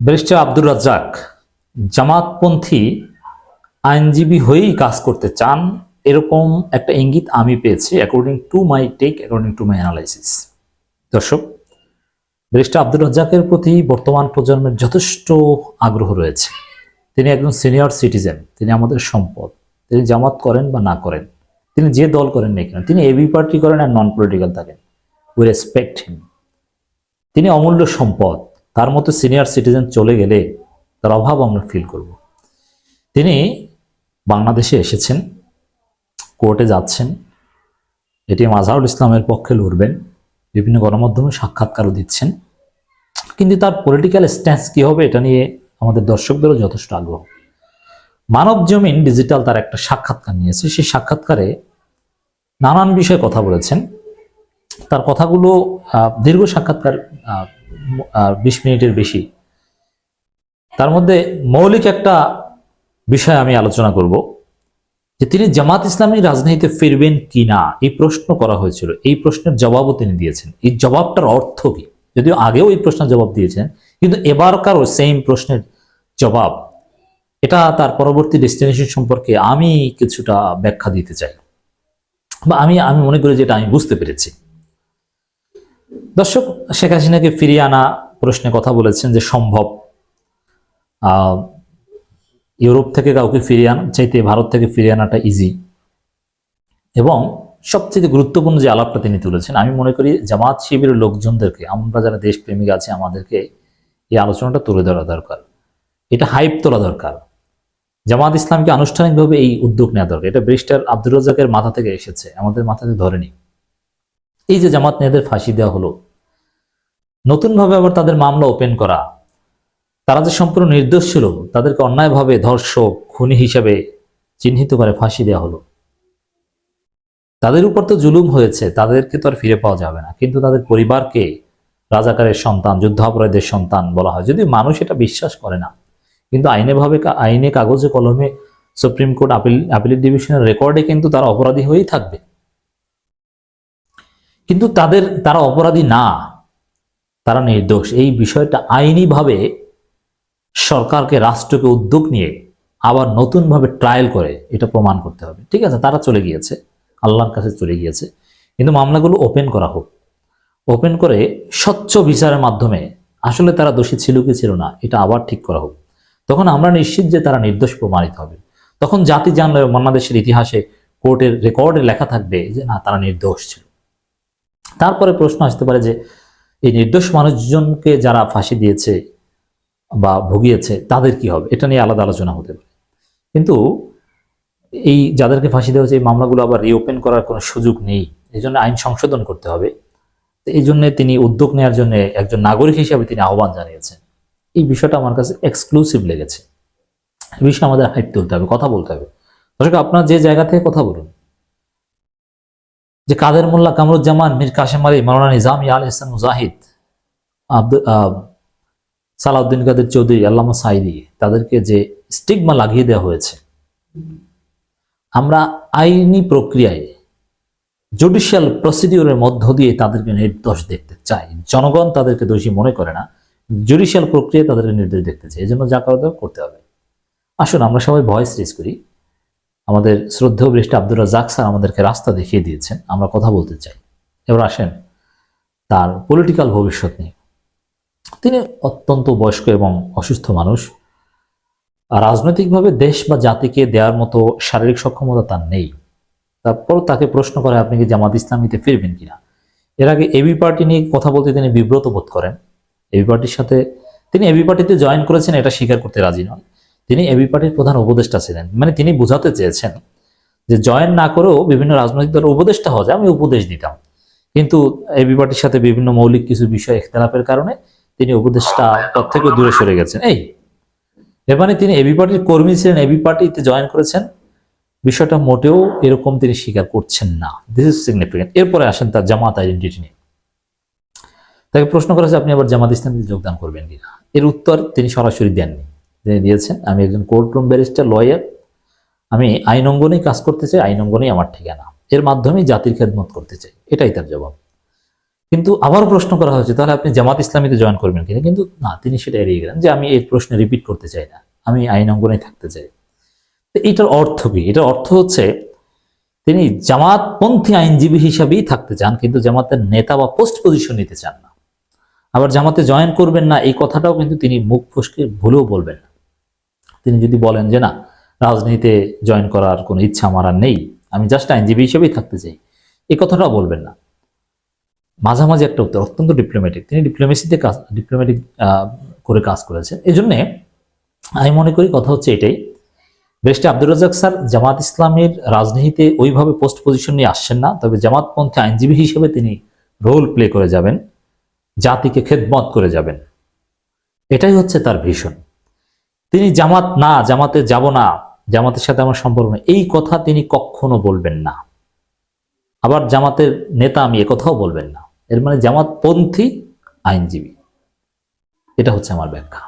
Barrister Abdur Razzak, জামাতপন্থী আইনজীবী হয়েই কাজ করতে চান, এরকম একটা ইঙ্গিত আমি পেয়েছি according to my take according to my analysis দর্শক, ব্যারিস্টার আব্দুর রাজ্জাকের প্রতি বর্তমান প্রজন্মের যথেষ্ট আগ্রহ রয়েছে। তিনি একজন সিনিয়র সিটিজেন তিনি আমাদের সম্পদ। তিনি জামাত করেন বা না করেন, তিনি যে দল করেন না কেন, তিনি এবি পার্টি করেন আর নন পলিটিক্যাল থাকেন। উই রেসপেক্ট হিম তিনি অমূল্য সম্পদ। তার মতো সিনিয়র সিটিজেন চলে গেলে তার অভাব আমরা ফিল করব। তিনি বাংলাদেশে এসেছেন কোর্টে যাচ্ছেন এটি মাজাহুল ইসলামের পক্ষে লড়বেন, বিভিন্ন গণমাধ্যমে সাক্ষাৎকারও দিচ্ছেন। কিন্তু তার পলিটিক্যাল স্ট্যান্স কী হবে এটা নিয়ে আমাদের দর্শকদেরও যথেষ্ট আগ্রহ। মানব জমিন ডিজিটাল তার একটা সাক্ষাৎকার নিয়েছে। সেই সাক্ষাৎকারে নানান বিষয়ে কথা বলেছেন। তার কথাগুলো দীর্ঘ সাক্ষাৎকার বিশ মিনিটের বেশি। তার মধ্যে মৌলিক একটা বিষয় আমি আলোচনা করব, যে তিনি জামাত ইসলামী রাজনীতিতে ফিরবেন কি না? এই প্রশ্ন করা হয়েছিল। এই প্রশ্নের জবাবও তিনি দিয়েছেন। এই জবাবটার অর্থ কি? যদিও আগেও এই প্রশ্নের জবাব দিয়েছেন, কিন্তু এবারকারও সেম প্রশ্নের জবাব। এটা তার পরবর্তী ডেস্টিনেশন সম্পর্কে আমি কিছুটা ব্যাখ্যা দিতে চাই। বা আমি আমি মনে করি যে এটা আমি বুঝতে পেরেছি। দর্শক, শেখ হাসিনাকে ফিরিয়ে আনা প্রশ্নে কথা বলেছেন যে সম্ভব। ইউরোপ থেকে কাউকে ফিরিয়ে আনা, চাইতে ভারত থেকে ফিরিয়ে আনাটা ইজি এবং সবচেয়ে গুরুত্বপূর্ণ যে আলাপটা তিনি তুলেছেন, আমি মনে করি জামাত শিবিরের লোকজনদেরকে, আমরা যারা দেশপ্রেমিক আছে, আমাদেরকে এই আলোচনাটা তুলে ধরা দরকার। এটা হাইপ তোলা দরকার। জামাত ইসলামকে আনুষ্ঠানিকভাবে এই উদ্যোগ নেওয়া দরকার। এটা ব্রিস্টার আব্দুর রাজাকের মাথা থেকে এসেছে, আমাদের মাথাতে ধরেনি। এই যে জামাত নেতাদের ফাঁসি দেওয়া হলো নতুনভাবে আবার তাদের মামলা ওপেন করা। তারা যে সম্পূর্ণ নির্দোষ ছিল, তাদেরকে অন্যায়ভাবে ধর্ষক, খুনি হিসাবে চিহ্নিত করে ফাঁসি দেওয়া হলো। তাদের উপর তো জুলুম হয়েছে, তাদেরকে তো আর ফিরে পাওয়া যাবে না। কিন্তু তাদের পরিবারকে রাজাকারের সন্তান, যুদ্ধাপরাধীদের সন্তান বলা হয়। যদি মানুষ এটা বিশ্বাস করে না, কিন্তু আইনে ভাবে আইনে কাগজে, কলমে সুপ্রিম কোর্ট আপিল, আপিলের ডিভিশনের রেকর্ডে কিন্তু তারা অপরাধী হয়েই থাকবে। কিন্তু তাদের, তারা অপরাধী না। তারা নির্দোষ। এই বিষয়টা আইনিভাবে সরকারকে, রাষ্ট্রকে উদ্যোগ নিয়ে আবার নতুনভাবে ট্রায়াল করে এটা প্রমাণ করতে হবে। ঠিক আছে, তারা চলে গিয়েছে, আল্লাহর কাছে চলে গিয়েছে। কিন্তু মামলাগুলো ওপেন করা হোক। ওপেন করে স্বচ্ছ বিচারের মাধ্যমে আসলে তারা দোষী ছিল কি ছিল না, এটা আবার ঠিক করা হোক। তখন আমরা নিশ্চিত যে তারা নির্দোষ প্রমাণিত হবে। তখন জাতি জানলে বাংলাদেশের ইতিহাসে কোর্টের রেকর্ডে লেখা থাকবে যে না, তারা নির্দোষ ছিল। তারপরে প্রশ্ন আসতে পারে যে এই নির্দোষ মানুষজনকে যারা ফাঁসি দিয়েছে বা ভুগিয়েছে, তাদের কি হবে? এটা নিয়ে আলাদা আলোচনা হতে পারে। কিন্তু এই যাদেরকে ফাঁসি দেওয়া হয়েছে, এই মামলাগুলো আবার রিওপেন করার কোনো সুযোগ নেই। এই জন্য আইন সংশোধন করতে হবে। এই জন্য তিনি উদ্যোগ নেওয়ার জন্য একজন নাগরিক হিসাবে তিনি আহ্বান জানিয়েছেন। এই বিষয়টা আমার কাছে এক্সক্লুসিভ লেগেছে। এই বিষয়ে আমাদের হাইপ তুলতে হবে, কথা বলতে হবে। দর্শক, আপনার যে জায়গা থেকে কথা বলুন যে কাদের মোল্লা কামরুজ্জামান, মীর কাশেম আলী, মাওলানা নিজাম আল ইসলাম মুজাহিদ আব্দুল সালাউদ্দিন কাদের চৌধুরী, আল্লামা সাইদি তাদেরকে যে স্টিগমা লাগিয়ে দেওয়া হয়েছে। আমরা আইনি প্রক্রিয়ায়, জুডিশিয়াল প্রসিডিউরের মধ্য দিয়ে তাদেরকে নির্দোষ দেখতে চাই। জনগণ তাদেরকে দোষী মনে করে না, জুডিশিয়াল প্রক্রিয়ায় তাদেরকে নির্দোষ দেখতে চাই। এই জন্য যা করা করতে হবে। আসুন আমরা সবাই ভয়েস রেজ করি। আমাদের শ্রদ্ধেয় বৃষ্টি আব্দুর রাজাক স্যার আমাদেরকে রাস্তা দেখিয়ে দিয়েছেন, আমরা কথা বলতে চাই। এবার আসেন তার পলিটিক্যাল ভবিষ্যৎ নিয়ে। তিনি অত্যন্ত বয়স্ক এবং অসুস্থ মানুষ। রাজনৈতিকভাবে দেশ বা জাতিকে দেওয়ার মতো শারীরিক সক্ষমতা তার নেই। তারপর তাকে প্রশ্ন করে, আপনি কি জামাত ইসলামীতে ফিরবেন কিনা? এর আগে এবি পার্টি নিয়ে কথা বলতে তিনি বিব্রত বোধ করেন। এবি পার্টির সাথে তিনি এবি পার্টিতে জয়েন করেছেন, এটা স্বীকার করতে রাজি নন। তিনি এবি পার্টির প্রধান উপদেষ্টা ছিলেন। মানে তিনি বোঝাতে চেয়েছেন যে জয়েন না করেও বিভিন্ন রাজনৈতিক দলের উপদেষ্টা হওয়া যায়, আমি উপদেশ দিতাম। কিন্তু এবি পার্টির সাথে বিভিন্ন মৌলিক কিছু বিষয় ইখতলাফের কারণে তিনি উপদেষ্টা পদ থেকে দূরে সরে গেছেন। এই মানে তিনি এবি পার্টির কর্মী ছিলেন, এবি পার্টিতে জয়েন করেছেন। বিষয়টা মোটেও এরকম তিনি স্বীকার করছেন না। দিস ইজ সিগনিফিকেন্ট এরপরে আসেন তার জামাত আইডেন্টিটি নিয়ে। তাকে প্রশ্ন করেছে আপনি আবার জামাত ইসলামীতে যোগদান করবেন কিনা? এর উত্তর তিনি সরাসরি দেননি। তিনি দিয়েছেন, আমি একজন কোর্ট রুম ব্যারিস্টার লয়ার আমি আইন অঙ্গনেই কাজ করতে চাই আইন অঙ্গনেই আমার ঠিকানা। এর মাধ্যমে জাতির খেদমত করতে চাই, এটাই তার জবাব। কিন্তু আবার প্রশ্ন করা হয়েছে, তাহলে আপনি জামাত ইসলামীতে জয়েন করবেন কিনা? কিন্তু না, তিনি সেটা এড়িয়ে গেলেন যে আমি এই প্রশ্নে রিপিট করতে চাই না, আমি আইন অঙ্গনে থাকতে চাই। তো এটার অর্থ কি? এটার অর্থ হচ্ছে, তিনি জামাতপন্থী আইনজীবী হিসাবেই থাকতে চান, কিন্তু জামাতের নেতা বা পোস্ট পজিশন নিতে চান না। আবার জামাতে জয়েন করবেন না, এই কথাটাও কিন্তু তিনি মুখ ফসকে ভুলেও বলবেন না। তিনি যদি বলেন যে, না, রাজনীতিতে জয়েন করার কোনো ইচ্ছা আমার আর নেই, আমি জাস্ট আইনজীবী হিসেবেই থাকতে চাই এই কথাটাও বলবেন না। মাঝামাঝি একটা উত্তর, অত্যন্ত ডিপ্লোম্যাটিক তিনি ডিপ্লোমেসিতে কাজ ডিপ্লোম্যাটিক করে কাজ করেছেন। এই জন্যে আমি মনে করি কথা হচ্ছে এটাই। বেস্টে আব্দুর রাজাক স্যার জামাত ইসলামের রাজনীতিতে ওইভাবে পোস্ট পজিশন নিয়ে আসছেন না, তবে জামাতপন্থী আইনজীবী হিসেবে তিনি রোল প্লে করে যাবেন, জাতিকে খেদমত করে যাবেন। এটাই হচ্ছে তার ভীষণ তিনি জামাত না, জামাতে যাব না, জামাতের সাথে আমার সম্পর্ক নেই। এই কথা তিনি কখনো বলবেন না। আবার জামাতের নেতা আমি একথাও বলবেন না। এর মানে জামাতপন্থী আইনজীবী। এটা হচ্ছে আমার ব্যাখ্যা।